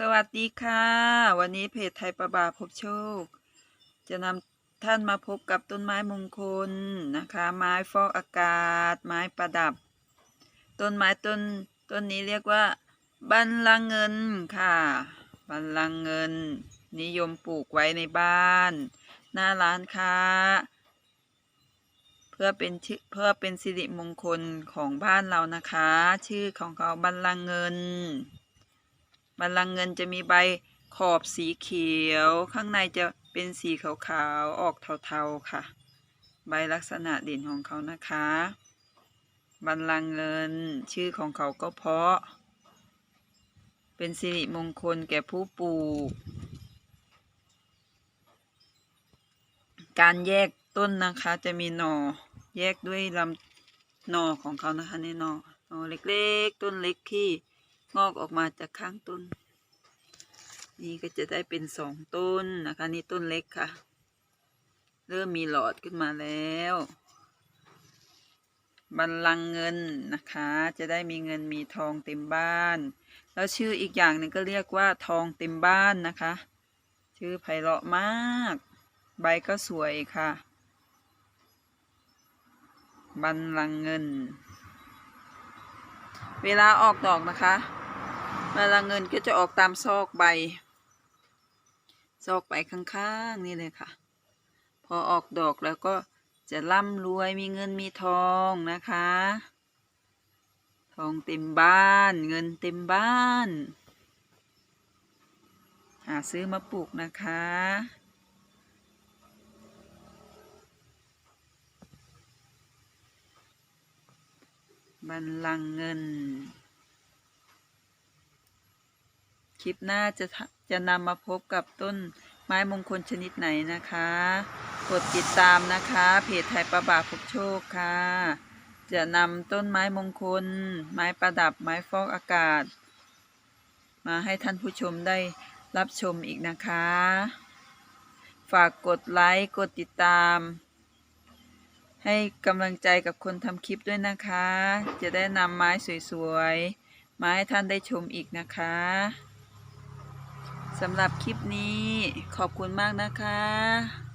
สวัสดีค่ะ วันนี้เพจไทยประบาพบโชค จะนำท่านมาพบกับต้นไม้มงคลนะคะ ไม้ฟอกอากาศ ไม้ประดับ ต้นไม้ต้นต้นนี้เรียกว่า บันลังก์เงินค่ะ บันลังก์เงิน นิยมปลูกไว้ในบ้าน หน้าร้านค้า เพื่อเป็นชื่อเพื่อเป็นสิริมงคลของบ้านเรานะคะ ชื่อของเขาบันลังก์เงิน บัลลังก์เงินจะมีใบขอบสีเขียว ข้างในจะเป็นสีขาวๆ ออกเทาๆค่ะ ใบลักษณะเด่นของเขานะคะ บัลลังก์เงินชื่อของเขาก็เพราะ เป็นสิริมงคลแก่ผู้ปลูก การแยกต้นนะคะจะมีหน่อแยกด้วยลำหน่อของเขานะคะในหน่อหน่อเล็กๆ ต้นเล็กที่ งอกออกมาจากข้างต้น นี่ก็จะได้เป็นสองต้นนะคะ นี่ต้นเล็กค่ะ เริ่มมีหลอดขึ้นมาแล้วบัลลังเงินนะคะ จะได้มีเงินมีทองเต็มบ้าน แล้วชื่ออีกอย่างหนึ่งก็เรียกว่าทองเต็มบ้านนะคะ ชื่อไพเราะมาก ใบก็สวยค่ะ บัลลังเงิน เวลาออกดอกนะคะ เวลาเงินก็จะออกตามซอกใบ ซอกใบข้างๆนี่เลยค่ะ พอออกดอกแล้วก็จะร่ำรวยมีเงินมีทองนะคะ ทองเต็มบ้านเงินเต็มบ้าน หาซื้อมาปลูกนะคะ บัลลังก์เงิน คลิปหน้าจะจะนำมาพบกับต้นไม้มงคลชนิดไหนนะคะ กดติดตามนะคะ เพจไทยประบาพบโชคค่ะ จะนำต้นไม้มงคล ไม้ประดับไม้ฟอกอากาศ มาให้ท่านผู้ชมได้รับชมอีกนะคะ ฝากกดไลค์ กดติดตาม ให้กำลังใจกับคนทำคลิปด้วยนะคะ จะได้นำไม้สวยๆ มาให้ท่านได้ชมอีกนะคะสำหรับคลิปนี้ขอบคุณมากนะคะ